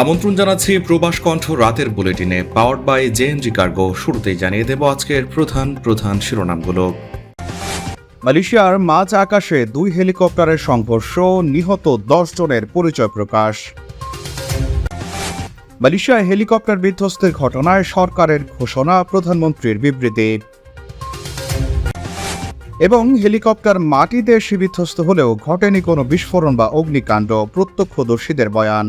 আমন্ত্রণ জানাচ্ছি প্রবাস কণ্ঠ রাতের বুলেটিনে পাওয়ার্ড বাই জেএনজি কার্গো শুরুতেই জানিয়ে দেব আজকের প্রধান প্রধান শিরোনামগুলো। মালয়েশিয়ার মাঝ আকাশে দুই হেলিকপ্টারের সংঘর্ষ, নিহত দশ জনের পরিচয় প্রকাশ। মালয়েশিয়ায় হেলিকপ্টার বিধ্বস্তের ঘটনায় সরকারের ঘোষণা, প্রধানমন্ত্রীর বিবৃতি। এবং হেলিকপ্টার মাটিতে বিধ্বস্ত হলেও ঘটেনি কোনো বিস্ফোরণ বা অগ্নিকাণ্ড, প্রত্যক্ষদর্শীদের বয়ান।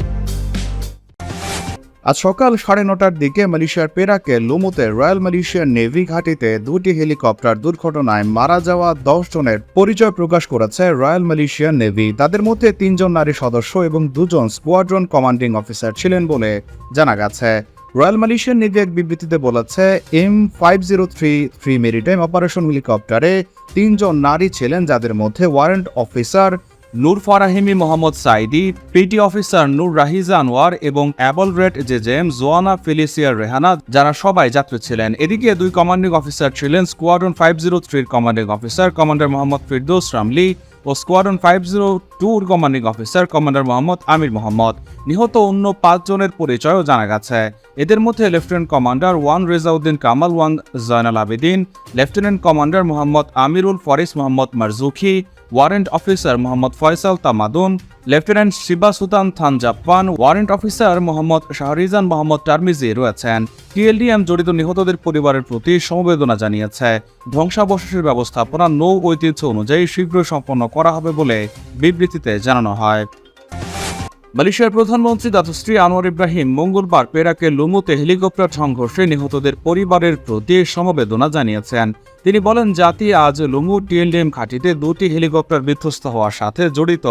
আজ সকাল সাড়ে নটার দিকে মালয়েশিয়ার পেরাকে লুমুতে রয়্যাল মালয়েশিয়ার নেভি ঘাঁটিতে দুটি হেলিকপ্টার দুর্ঘটনায় মারা যাওয়া দশ জনের পরিচয় প্রকাশ করেছে রয়্যাল মালয়েশিয়ার নেভি। তাদের মধ্যে তিনজন নারী সদস্য এবং দুজন স্কোয়াড্রন কমান্ডিং অফিসার ছিলেন বলে জানা গেছে। রয়্যাল মালয়েশিয়ান নেভি এক বিবৃতিতে বলেছে, M five zero three three maritime operation হেলিকপ্টারে তিনজন নারী ছিলেন, যাদের মধ্যে warrant officer Noor Farahimi Mohammad Saidi, petty officer Noor Rahiza Anwar এবং able rate Jezem Joanna Felicia Rehana, যারা সবাই যাত্রী ছিলেন। এদিকে দুই কমান্ডিং অফিসার ছিলেন স্কোয়াড্রন ফাইভ জিরো থ্রির commanding officer commander Mohammad Firdaus Ramli ও স্কোয়াড্রন ফাইভ জিরো টুর commanding officer commander Mohammad Amir Mohammad. নিহত অন্য পাঁচজনের পরিচয়ও জানা গেছে। এদের মধ্যে lieutenant commander Wan Rezauddin Kamal, Wan Zainal Abidin, lieutenant commander Mohammad Amirul Faris Mohammad Marzukhi, warrant officer Mohammad Faisal Tamadun, lieutenant Siva Sutan Thanjappan, warrant officer Mohammad Shahrizan Mohammad Termizi রয়েছেন। TLDM জড়িত নিহতদের পরিবারের প্রতি সমবেদনা জানিয়েছে। ধ্বংসাবশেষের ব্যবস্থাপনা নৌ ঐতিহ্য অনুযায়ী শীঘ্রই সম্পন্ন করা হবে বলে বিবৃতিতে জানানো হয়। মালয়েশিয়ার প্রধানমন্ত্রী দাতুশ্রী আনোয়ার ইব্রাহিম মঙ্গলবার পেরাকে লুমুতে হেলিকপ্টার সংঘর্ষে নিহতদের পরিবারের প্রতি সমবেদনা জানিয়েছেন। তিনি বলেন, জাতি আজ লুমু টিএলডিএম ঘাঁটিতে দুটি হেলিকপ্টার বিধ্বস্ত হওয়ার সাথে জড়িত।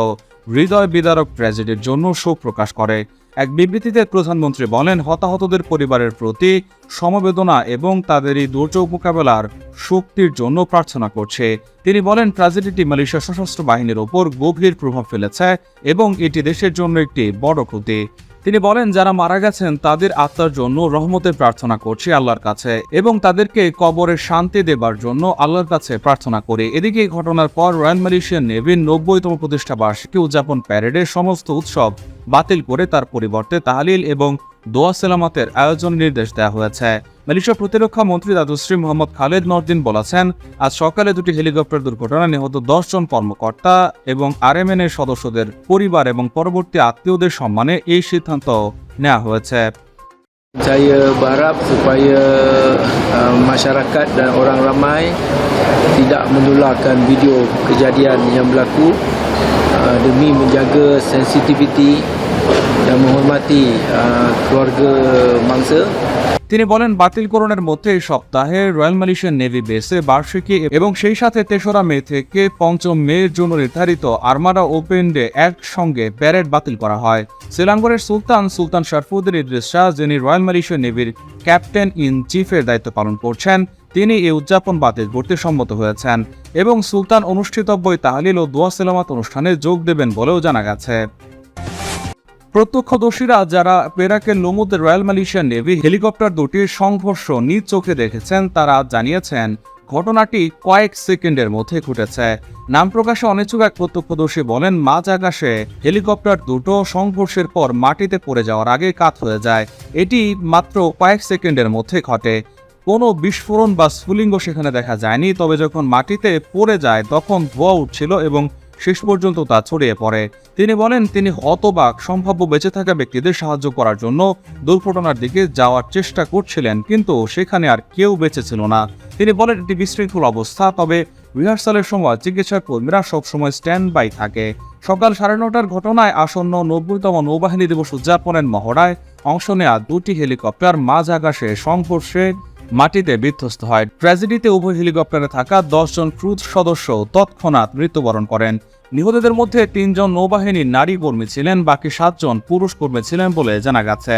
হৃদয় বিদারক ট্র্যাজেডির জন্য শোক প্রকাশ করে। এক বিবৃতিতে প্রধানমন্ত্রী বলেন, হতাহতদের পরিবারের প্রতি সমবেদনা এবং তাদের এই দুর্যোগ মোকাবেলার শক্তির জন্য প্রার্থনা করছে। তিনি বলেন, ট্র্যাজেডিটি মালয়েশিয়া সশস্ত্র বাহিনীর ওপর গভীর প্রভাব ফেলেছে এবং এটি দেশের জন্য একটি বড় ক্ষতি। তিনি বলেন, যারা মারা গেছেন, তাদের আত্মার জন্য রহমতের প্রার্থনা করছি আল্লাহর কাছে এবং তাদেরকে কবরে শান্তি দেবার জন্য আল্লাহর কাছে প্রার্থনা করি। এদিকে এই ঘটনার পর রয়্যাল মালয়েশিয়ান নেভির নব্বইতম প্রতিষ্ঠা বার্ষিকী উদযাপন প্যারেডের সমস্ত উৎসব বাতিল করে তার পরিবর্তে তাহলিল এবং দোয়া সেলামাতের আয়োজন নির্দেশ দেওয়া হয়েছে। মালয়েশিয়া প্রতিরক্ষা মন্ত্রী দাদুশ্রী মোহাম্মদ খালেদ নরদিন বলেছেন আজ সকালে দুটি হেলিকপ্টার দুর্ঘটনায় নিহত দশ জন কর্মকর্তা এবং আরএমএন এর সদস্যদের পরিবার এবং পরবর্তী আত্মীয়দের সম্মানে এই সিদ্ধান্ত নেওয়া হয়েছে Saya berharap supaya uh, masyarakat dan orang ramai tidak menularkan video kejadian yang berlaku uh, demi menjaga sensitiviti dan menghormati uh, keluarga mangsa তিনি বলেন, বাতিলকরণের মধ্যে এই সপ্তাহে রয়্যাল মালয়েশিয়ান নেভি বেসে বার্ষিকী এবং সেই সাথে তেসরা মে থেকে পঞ্চম মের জন্য নির্ধারিত আর্মাডা ওপেন ডে একসঙ্গে প্যারেড বাতিল করা হয়। শ্রীলঙ্গরের সুলতান সুলতান শরফুদ্দিন ইদ্রিস শাহ, যিনি রয়্যাল মালয়েশিয়ান নেভির ক্যাপ্টেন ইন চিফের দায়িত্ব পালন করছেন, তিনি এই উদযাপন বাতিল করতে সম্মত হয়েছেন এবং সুলতান অনুষ্ঠিতব্য তাহলিল ও দোয়া সেলামাত অনুষ্ঠানে যোগ দেবেন বলেও জানা গেছে। প্রত্যক্ষদর্শীরা যারা পেরাকের লোমুতে রয়্যাল মালয়েশিয়ান নেভি হেলিকপ্টার দুটির সংঘর্ষ নিজ চোখে দেখেছেন, তারা জানিয়েছেন, ঘটনাটি কয়েক সেকেন্ডের মধ্যে ঘটেছে। নাম প্রকাশে অনিচ্ছুক এক প্রত্যক্ষদর্শী বলেন, মাঝ আকাশে হেলিকপ্টার দুটো সংঘর্ষের পর মাটিতে পড়ে যাওয়ার আগে কাত হয়ে যায়। এটি মাত্র কয়েক সেকেন্ডের মধ্যে ঘটে। কোনো বিস্ফোরণ বা স্ফুলিঙ্গ সেখানে দেখা যায়নি, তবে যখন মাটিতে পড়ে যায়, তখন ধোয়া উঠছিল এবং শেষ পর্যন্ত তা ছড়িয়ে পড়ে। তিনি বলেন, তিনি হতবাক, সম্ভাব্য বেঁচে থাকা ব্যক্তিদের সাহায্য করার জন্য দুর্ঘটনার দিকে যাওয়ার চেষ্টা করছিলেন, কিন্তু সেখানে আর কেউ বেঁচে ছিল না। তিনি বলেন, এটি বিশৃঙ্খল অবস্থা, তবে রিহার্সালের সময় চিকিৎসা কর্মীরা সবসময় স্ট্যান্ড বাই থাকে। সকাল সাড়ে নটার ঘটনায় আসন্ন নব্বইতম নৌবাহিনী দিবস উদযাপনের মহড়ায় অংশ নেওয়া দুটি হেলিকপ্টার মাঝ আকাশে সংঘর্ষে মাটিতে বিধ্বস্ত হয়। ট্র্যাজেডিতে উভয় হেলিকপ্টারে থাকা দশজন ক্রুজ সদস্য তৎক্ষণাৎ মৃত্যুবরণ করেন। নিহতদের মধ্যে তিনজন নৌবাহিনীর নারী কর্মী ছিলেন, বাকি সাতজন পুরুষ কর্মী ছিলেন বলে জানা গেছে।